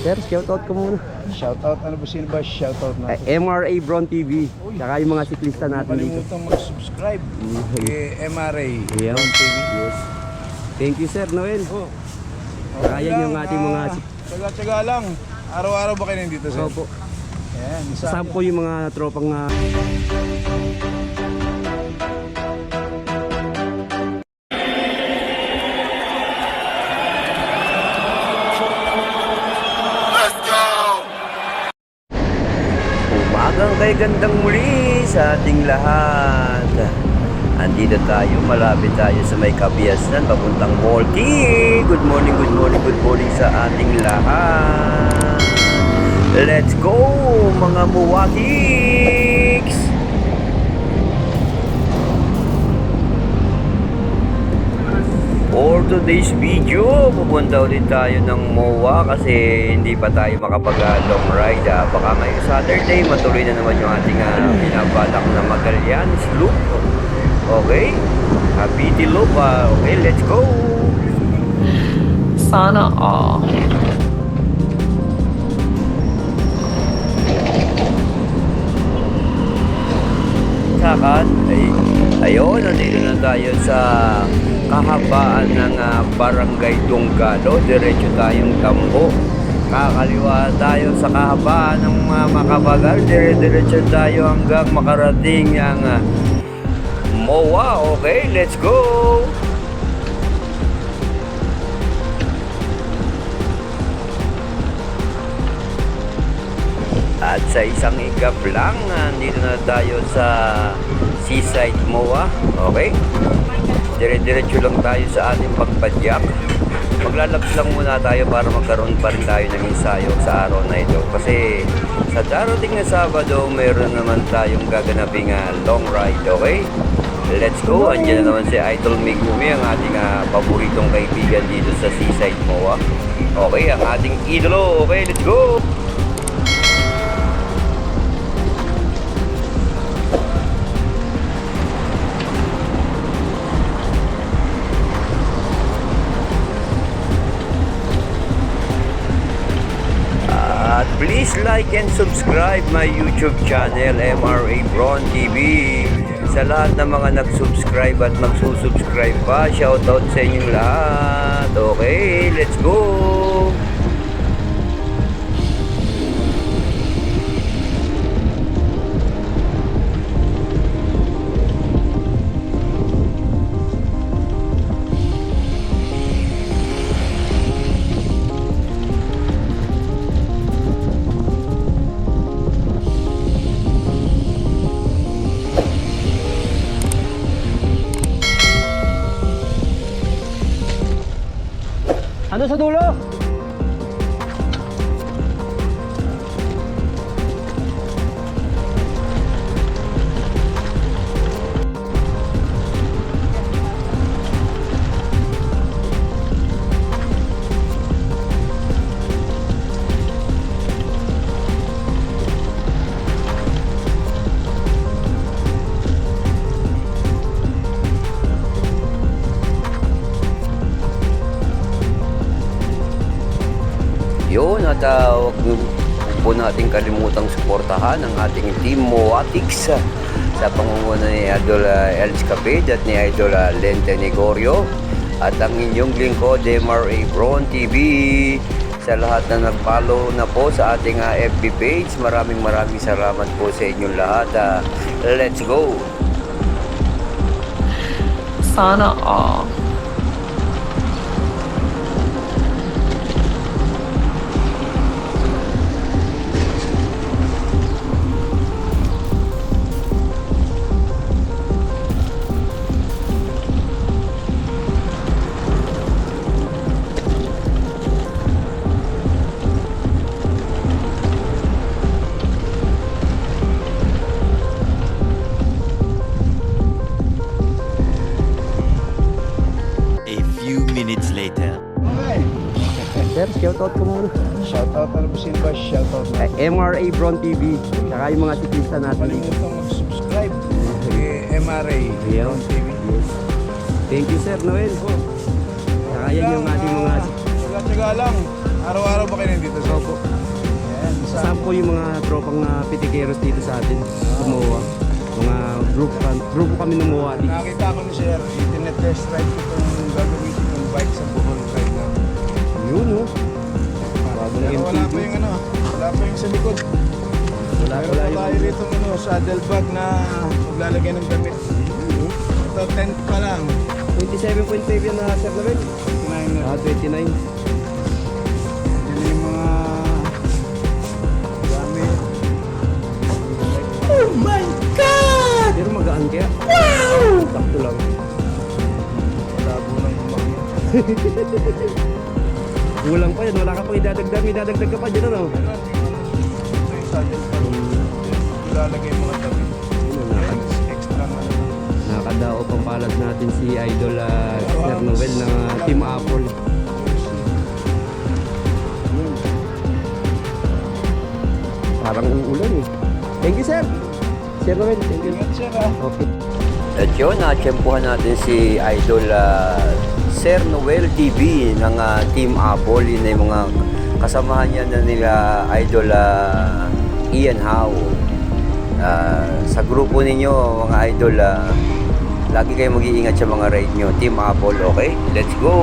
Sir, shoutout ko muna. Shoutout, ano ba sino ba shoutout Eh, natin? MRA Bron TV. Tsaka yung mga siklista natin dito. Kalimutan mag-subscribe kay MRA Yeah. Bron TV. Yes. Thank you, Sir Noel. Oh. Kaya yung ating mga sik- Tsaga-tsaga lang. Araw-araw ba kayo nandito, sir? Opo. Ayan, isa. Kasama po yung mga tropang uh, Umagang kay gandang muli sa ating lahat. Andito tayo, malapit tayo sa may kabiyasan, papuntang Molti. Good morning, good morning, good morning sa ating lahat. Let's go, mga muwatiks! For today's video, pupunta ulit tayo ng MOA kasi hindi pa tayo makapag-long ride. ah. Baka ngayong Saturday, matuloy na naman yung ating uh, binabalak na Magallanes Loop. Okay? Habiti Loop. ah. okay, let's go! Sana all. Sakan, ay, ayun, nandito na tayo sa kahabaan ng ah, Barangay Dunggalo. Diretso tayong tambo. Kakaliwa tayo sa kahabaan ng mga makabagal. Dire-diretso tayo hanggang makarating ang ah, MOA. Okay, let's go! At sa isang igap lang, nandito na tayo sa Seaside MOA. Okay? Dire-diretso lang tayo sa ating pagpadyak. Maglalabs lang muna tayo para magkaroon pa rin tayo ng ensayo sa araw na ito. Kasi sa darating na Sabado, mayroon naman tayong gaganaping ah, long ride. Okay? Let's go. Andiyan na naman si Idol Megumi, ang ating ah, paboritong kaibigan dito sa Seaside MOA. Okay, ang ating idolo. Okay, let's go! Please like and subscribe my YouTube channel, MRA Bron TV. Sa lahat ng mga nag-subscribe at magsusubscribe pa, shoutout sa inyong lahat. Okay, let's go! Ano sa dulo? Uh, huwag niyo po natin kalimutang suportahan ang ating team Moatix uh, sa pangunguna ni Idol uh, Els Caped at ni Idol uh, Lente Negorio at ang inyong lingkod, MRA Bron TV sa lahat na nag-follow na po sa ating uh, FB page. Maraming maraming salamat po sa inyong lahat. Uh, let's go! Sana all. Shoutout ko muna. Shoutout, sino ba shoutout Eh? MRA Bron TV. Tsaka yung mga siklista natin. Kalimutan mag-subscribe kay MRA. Bron TV. Yes. Thank you, Sir Noel. Kaya yung ating mga Tsaga-tsaga lang. Araw-araw ba kayo nandito? Opo. Ayan. Saan po yung mga tropang uh, pitikeros dito sa atin? MOA. Mga group, grupo kami ng MOA dito. Nakita ko ni sir, internet test ride ko itong gagamitin ng bike sa Bohol ride na. Yun, no? Bagong Pero wala MTV. pa yung ano, wala pa yung sa likod. Wala, Meron wala pa yung... tayo rito ano, saddlebag na maglalagay ng damit. Ito, tent pa lang. 27.5 yan na Sir Label. 9 na. Ah, 29. Yan yung mga gamit. Pero magaan kaya. Wow! Sakto lang. Labo ng kumangin. Kulang pa yan. Wala ka pang idadagdag. May dadagdag ka pa dyan, ano? Ilalagay mga nakad Extra na nakadao pang palad natin si Idol ah, Sir Noel ng Team Apple. Parang uulan eh. Thank you, sir. Sir Noel, thank you. Sir ah. Okay. At yun, natsyempohan natin si Idol ah, Sir Noel TV ng ah, Team Apple. Yun na mga kasamahan niya na nila Idol ah, Ian Howe. Ah, sa grupo ninyo, mga Idol, ah, lagi kayo mag-iingat sa mga ride nyo. Team Apple, okay? Let's go!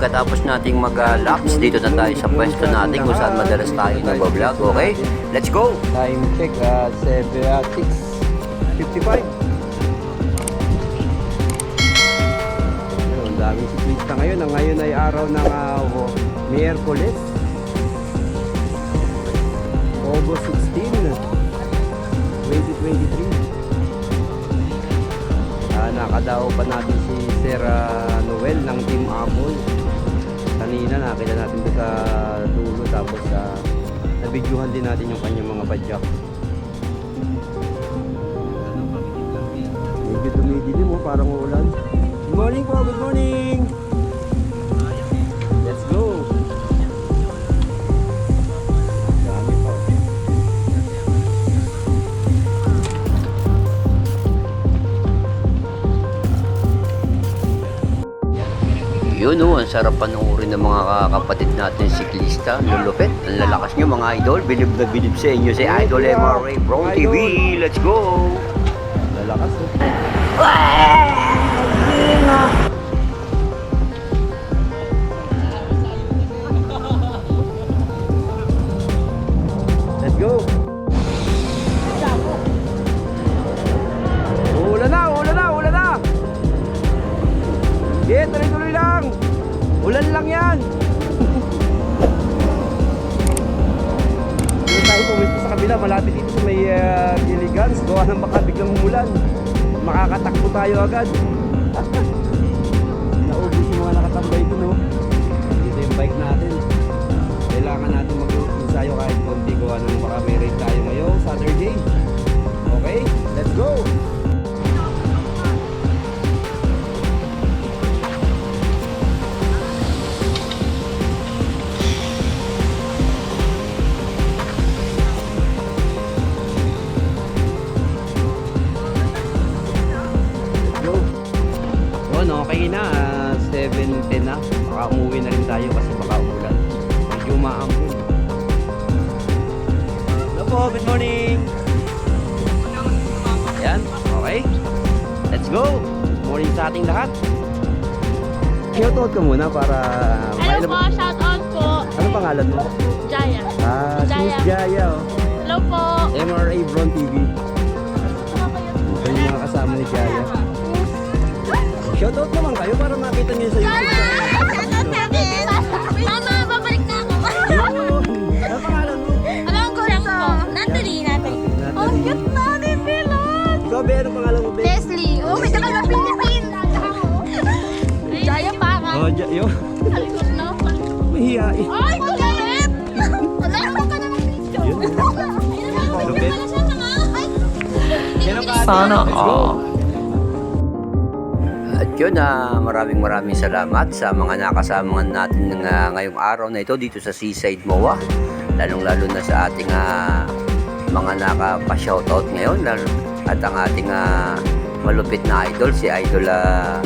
Pagkatapos nating mag-laps, dito na tayo sa pwesto natin kung saan madalas tayo nag-vlog, okay? Let's go! Time check, uh, 7, uh, 6.55. Ayun, Ang daming siklista ngayon. Ang ngayon ay araw ng uh, Miyerkules. August 16, 2023. Ah, nakadao pa natin si Sir ah, Noel ng Team Apple. Kanina nakita natin sa dulo tapos uh, nabidyohan din natin yung kanyang mga padyak. Medyo dumidilim mo, parang uulan. Good morning po, good morning! Let's go! Yun o, ang sarap panoorin ng mga kapatid natin siklista. Lulupit, ang lalakas nyo mga idol. Bilib na bilib sa inyo si Idol MRA Pro TV. Let's go! Lalakas eh. Malapit dito sa may uh, Gilligans. Gawa ng baka biglang umulan. Makakatakbo tayo agad. Naubos yung mga nakatambay dun, no? Dito yung bike natin. Kailangan natin mag-ensayo kahit konti gawa ng baka may ride tayo ngayon, Saturday. Okay, let's! Go. Ating lahat. Shoutout ka muna para... Hello po, shout out po. Ano pangalan mo? Jaya. Ah, si Miss Jaya. Jaya. Oh. Hello po. MRA Bron TV. Ito yung mga kasama ni Jaya. Shoutout naman kayo para makita niyo sa YouTube. Mama, babalik na ako. Ano pangalan mo? Alam ko lang po. Natalie natin. Ang cute natin, Pilot. Ikaw, Be, ano pangalan yun. Kalikot na, kalikot. Mahihain. Ay, kulit! Wala, wala ka namang video. Lupit. Sana all. At yun, uh, maraming maraming salamat sa mga nakasamangan natin ng, uh, ngayong araw na ito dito sa Seaside MOA. Lalong-lalo na sa ating uh, mga nakapa-shoutout ngayon lalo, at ang ating uh, malupit na idol, si Idol uh,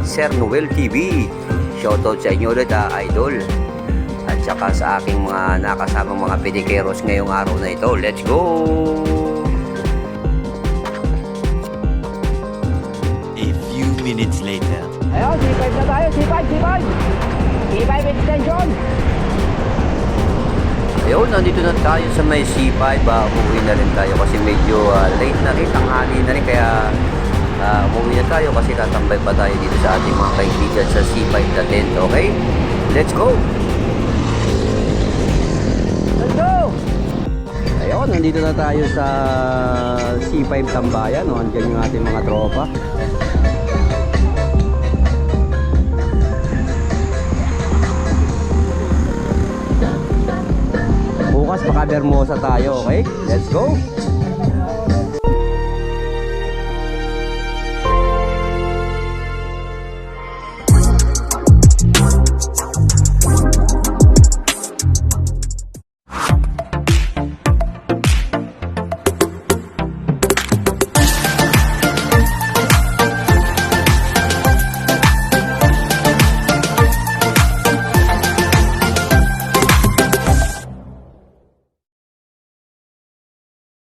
Sir Noel TV. Shoutout sa inyo ulit, ah, Idol. At saka sa aking mga nakasama mga pedikeros ngayong araw na ito. Let's go! A few minutes later. Ayun, C5 na tayo, C5, C5! C5 extension! Ayun, nandito na tayo sa may C5. Uh, umuwi na rin tayo kasi medyo ah, late na rin, tanghali na rin. Kaya ah, umuwi na tayo kasi tatambay pa tayo dito sa ating mga kaibigan sa C5 na tent. Okay? Let's go! Let's go! Ayun, nandito na tayo sa C5 Tambayan. No? Andiyan yung ating mga tropa. Bukas baka Bermosa tayo, okay? Let's go!